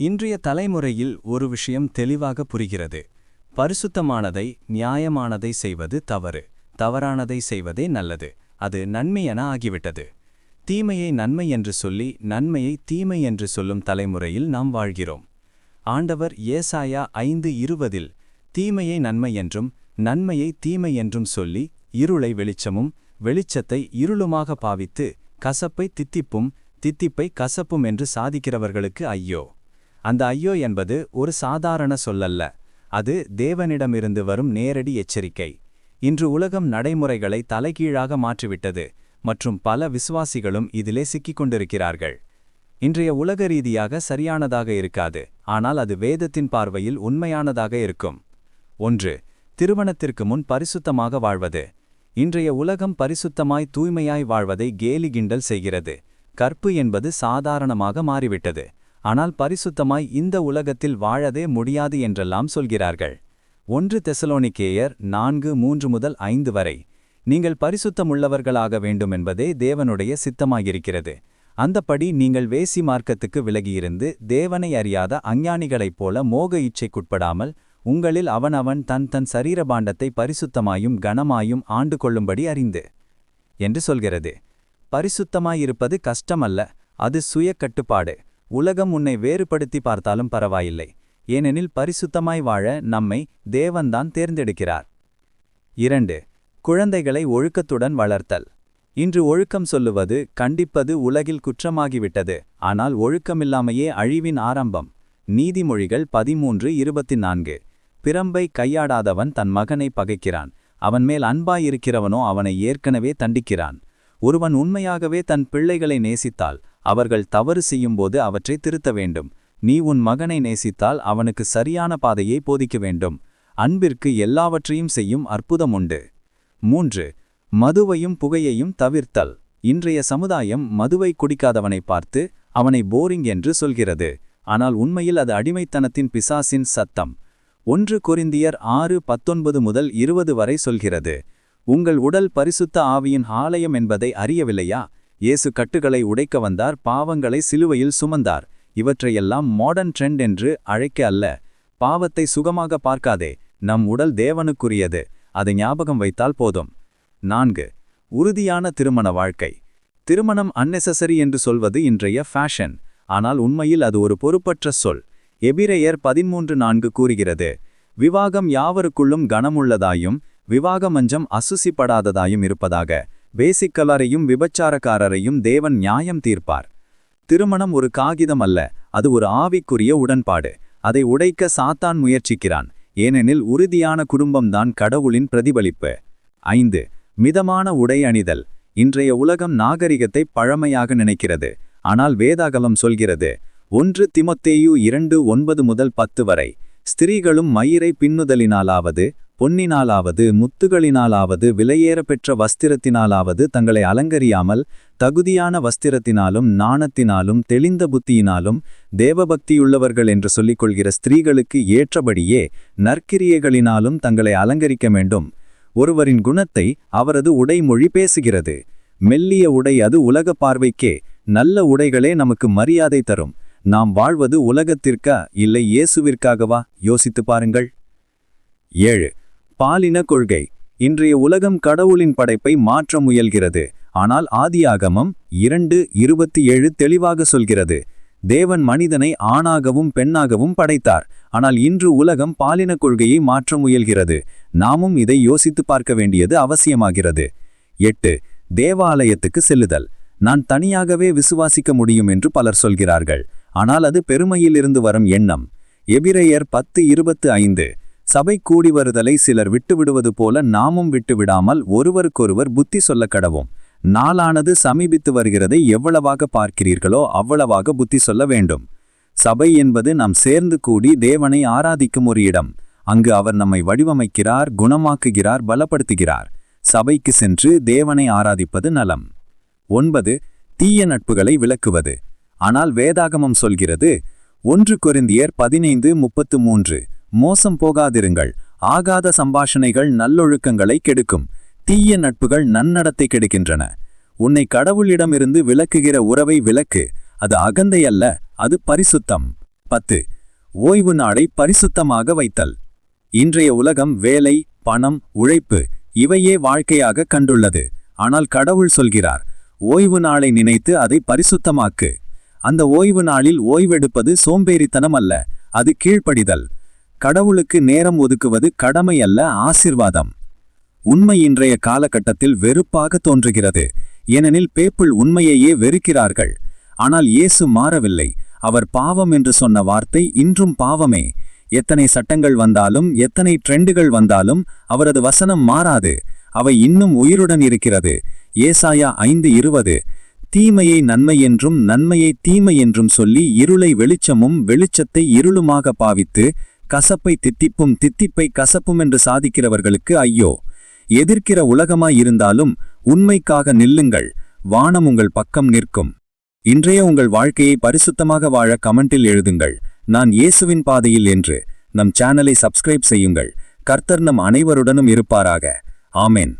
இன்றைய தலைமுறையில் ஒரு விஷயம் தெளிவாக புரிகிறது. பரிசுத்தமானதை நியாயமானதை செய்வது தவறு. தவறானதை செய்வதே நல்லது. அது நன்மையென ஆகிவிட்டது. தீமையை நன்மை என்று சொல்லி நன்மையை தீமை என்று சொல்லும் தலைமுறையில் நாம் வாழ்கிறோம். ஆண்டவர் ஏசாயா ஐந்து இருபதில் தீமையை நன்மை என்றும் நன்மையை தீமை என்றும் சொல்லி இருளை வெளிச்சமும் வெளிச்சத்தை இருளுமாக பாவித்து கசப்பை தித்திப்பும் தித்திப்பை கசப்பும் என்று சாதிக்கிறவர்களுக்கு ஐயோ. அந்த ஐயோ என்பது ஒரு சாதாரண சொல்லல்ல. அது தேவனிடமிருந்து வரும் நேரடி எச்சரிக்கை. இன்று உலகம் நடைமுறைகளை தலைகீழாக மாற்றிவிட்டது மற்றும் பல விசுவாசிகளும் இதிலே சிக்கிக் கொண்டிருக்கிறார்கள். இன்றைய உலக ரீதியாக சரியானதாக இருக்காது ஆனால் அது வேதத்தின் பார்வையில் உண்மையானதாக இருக்கும். ஒன்று திருமணத்திற்கு முன் பரிசுத்தமாக வாழ்வது. இன்றைய உலகம் பரிசுத்தமாய் தூய்மையாய் வாழ்வதை கேலி கிண்டல் செய்கிறது. கற்பு என்பது சாதாரணமாக மாறிவிட்டது. ஆனால் பரிசுத்தமாய் இந்த உலகத்தில் வாழவே முடியாது என்றெல்லாம் சொல்கிறார்கள். ஒன்று தெசலோனிக்கேயர் நான்கு மூன்று முதல் ஐந்து வரை. நீங்கள் பரிசுத்தமுள்ளவர்களாக வேண்டுமென்பதே தேவனுடைய சித்தமாயிருக்கிறது. அந்தப்படி நீங்கள் வேசி மார்க்கத்துக்கு விலகியிருந்து தேவனை அறியாத அஞ்ஞானிகளைப் போல மோக இச்சைக்குட்படாமல் உங்களில் அவனவன் தன் தன் சரீரபாண்டத்தை பரிசுத்தமாயும் கனமாயும் ஆண்டு கொள்ளும்படி அறிந்து. என்று சொல்கிறது. பரிசுத்தமாயிருப்பது கஷ்டமல்ல அது சுய கட்டுப்பாடு உலகம் உன்னை வேறுபடுத்தி பார்த்தாலும் பரவாயில்லை. ஏனெனில் பரிசுத்தமாய் வாழ நம்மை தேவன்தான் தேர்ந்தெடுக்கிறார். இரண்டு குழந்தைகளை ஒழுக்கத்துடன் வளர்த்தல். இன்று ஒழுக்கம் சொல்லுவது கண்டிப்பது உலகில் குற்றமாகிவிட்டது. ஆனால் ஒழுக்கமில்லாமையே அழிவின் ஆரம்பம். நீதிமொழிகள் பதிமூன்று இருபத்தி நான்கு பிரம்பை கையாடாதவன் தன் மகனை பகைக்கிறான். அவன் மேல் அன்பாயிருக்கிறவனோ அவனை ஏற்கனவே தண்டிக்கிறான். ஒருவன் உண்மையாகவே தன் பிள்ளைகளை நேசித்தால் அவர்கள் தவறு செய்யும்போது அவற்றை திருத்த வேண்டும். நீ உன் மகனை நேசித்தால் அவனுக்கு சரியான பாதையை போதிக்க வேண்டும். அன்பிற்கு எல்லாவற்றையும் செய்யும் அற்புதம் உண்டு. மூன்று மதுவையும் புகையையும் தவிர்த்தல். இன்றைய சமுதாயம் மதுவை குடிக்காதவனை பார்த்து அவனை போரிங் என்று சொல்கிறது. ஆனால் உண்மையில் அது அடிமைத்தனத்தின் பிசாசின் சத்தம். ஒன்று கொரிந்தியர் ஆறு பத்தொன்பது முதல் இருபது வரை சொல்கிறது. உங்கள் உடல் பரிசுத்த ஆவியின் ஆலயம் என்பதை அறியவில்லையா? இயேசு கட்டுகளை உடைக்க வந்தார் பாவங்களை சிலுவையில் சுமந்தார். இவற்றையெல்லாம் மாடர்ன் ட்ரெண்ட் என்று அழைக்க அல்ல. பாவத்தை சுகமாக பார்க்காதே நம் உடல் தேவனுக்குரியது. அதை ஞாபகம் வைத்தால் போதும். நான்கு உறுதியான திருமண வாழ்க்கை. திருமணம் அன்னெசசரி என்று சொல்வது இன்றைய ஃபேஷன் ஆனால் உண்மையில் அது ஒரு பொறுப்பற்ற சொல். எபிரேயர் பதிமூன்று நான்கு கூறுகிறது விவாகம் யாவருக்குள்ளும் கனமுள்ளதாயும் விவாக மஞ்சம் அசுசிப்படாததாயும் இருப்பதாக. வேசிக்கலரையும் விபச்சாரக்காரரையும் தேவன் நியாயம் தீர்ப்பார். திருமணம் ஒரு காகிதம் அல்ல அது ஒரு ஆவிக்குரிய உடன்பாடு. அதை உடைக்க சாத்தான் முயற்சிக்கிறான் ஏனெனில் உறுதியான குடும்பம்தான் கடவுளின் பிரதிபலிப்பு. ஐந்து மிதமான உடை அணிதல். இன்றைய உலகம் நாகரிகத்தை பழமையாக நினைக்கிறது ஆனால் வேதாகலம் சொல்கிறது ஒன்று திமத்தேயு இரண்டு ஒன்பது முதல் பத்து வரை ஸ்திரீகளும் மயிரை பின்னுதலினாலாவது பொன்னினாலாவது முத்துகளினாலாவது விலையேற பெற்ற வஸ்திரத்தினாலாவது தங்களை அலங்கரியாமல் தகுதியான வஸ்திரத்தினாலும் நாணத்தினாலும் தெளிந்த புத்தியினாலும் தேவபக்தியுள்ளவர்கள் என்று சொல்லிக்கொள்கிற ஸ்திரீகளுக்கு ஏற்றபடியே நற்கிரியைகளினாலும் தங்களை அலங்கரிக்க வேண்டும். ஒருவரின் குணத்தை அவரது உடைமொழி பேசுகிறது. மெல்லிய உடை அது உலக பார்வைக்கே நல்ல உடைகளே நமக்கு மரியாதை தரும். நாம் வாழ்வது உலகத்திற்கா இல்லை இயேசுவிற்காகவா? யோசித்து பாருங்கள். ஏழு. பாலின கொள்கை. இன்றைய உலகம் கடவுளின் படைப்பை மாற்ற முயல்கிறது. ஆனால் ஆதியாகமம் இரண்டு இருபத்தி ஏழு தெளிவாக சொல்கிறது. தேவன் மனிதனை ஆணாகவும் பெண்ணாகவும் படைத்தார். ஆனால் இன்று உலகம் பாலின கொள்கையை மாற்ற முயல்கிறது. நாமும் இதை யோசித்து பார்க்க வேண்டியது அவசியமாகிறது. எட்டு தேவாலயத்துக்கு செல்லுதல். நான் தனியாகவே விசுவாசிக்க முடியும் என்று பலர் சொல்கிறார்கள். ஆனால் அது பெருமையிலிருந்து வரும் எண்ணம். எபிரேயர் பத்து இருபத்து ஐந்து. சபை கூடி வருதலை சிலர் விட்டுவிடுவது போல நாமும் விட்டுவிடாமல் ஒருவருக்கொருவர் புத்தி சொல்ல கடவும். நாளானது சமீபித்து வருகிறதை எவ்வளவாக பார்க்கிறீர்களோ அவ்வளவாக புத்தி சொல்ல வேண்டும். சபை என்பது நாம் சேர்ந்து கூடி தேவனை ஆராதிக்கும் ஒரு இடம். அங்கு அவர் நம்மை வடிவமைக்கிறார் குணமாக்குகிறார் பலப்படுத்துகிறார். சபைக்கு சென்று தேவனை ஆராதிப்பது நலம். ஒன்பது தீய நட்புகளை விளக்குவது. ஆனால் வேதாகமம் சொல்கிறது ஒன்று கொரிந்தியர் பதினைந்து முப்பத்து மூன்று. மோசம் போகாதிருங்கள். ஆகாத சம்பாஷணைகள் நல்லொழுக்கங்களை கெடுக்கும். தீய நட்புகள் நன்னடத்தை கெடுக்கின்றன. உன்னை கடவுளிடமிருந்து விளக்குகிற உறவை விளக்கு அது அகந்தை அல்ல அது பரிசுத்தம். பத்து. ஓய்வு நாளை பரிசுத்தமாக வைத்தல். இன்றைய உலகம் வேலை பணம் உழைப்பு இவையே வாழ்க்கையாக கண்டுள்ளது. ஆனால் கடவுள் சொல்கிறார் ஓய்வு நாளை நினைத்து அதை பரிசுத்தமாக்கு. அந்த ஓய்வு நாளில் ஓய்வெடுப்பது சோம்பேறித்தனம் அல்ல அது கீழ்ப்படிதல். கடவுளுக்கு நேரம் ஒதுக்குவது கடமை அல்ல ஆசிர்வாதம். உண்மை இன்றைய காலகட்டத்தில் வெறுப்பாக தோன்றுகிறது. ஏனெனில் பேப்பிள் உண்மையையே வெறுக்கிறார்கள். ஆனால் இயேசு மாறவில்லை. அவர் பாவம் என்று சொன்ன வார்த்தை இன்றும் பாவமே. எத்தனை சட்டங்கள் வந்தாலும் எத்தனை ட்ரெண்டுகள் வந்தாலும் அவரது வசனம் மாறாது. அவை இன்னும் உயிருடன் இருக்கிறது. ஏசாயா ஐந்து இருபது. தீமையை நன்மை என்றும் நன்மையை தீமை என்றும் சொல்லி இருளை வெளிச்சமும் வெளிச்சத்தை இருளுமாக பாவித்து கசப்பை தித்திப்பும் தித்திப்பை கசப்பும் என்று சாதிக்கிறவர்களுக்கு ஐயோ! எதிர்க்கிற உலகமாய் இருந்தாலும் உண்மைக்காக நில்லுங்கள். வானம் உங்கள் பக்கம் நிற்கும். இன்றைய உங்கள் வாழ்க்கையை பரிசுத்தமாக வாழ கமெண்டில் எழுதுங்கள். நான் இயேசுவின் பாதையில் என்று. நம் சேனலை சப்ஸ்கிரைப் செய்யுங்கள். கர்த்தர் நம் அனைவருடனும் இருப்பாராக. ஆமேன்.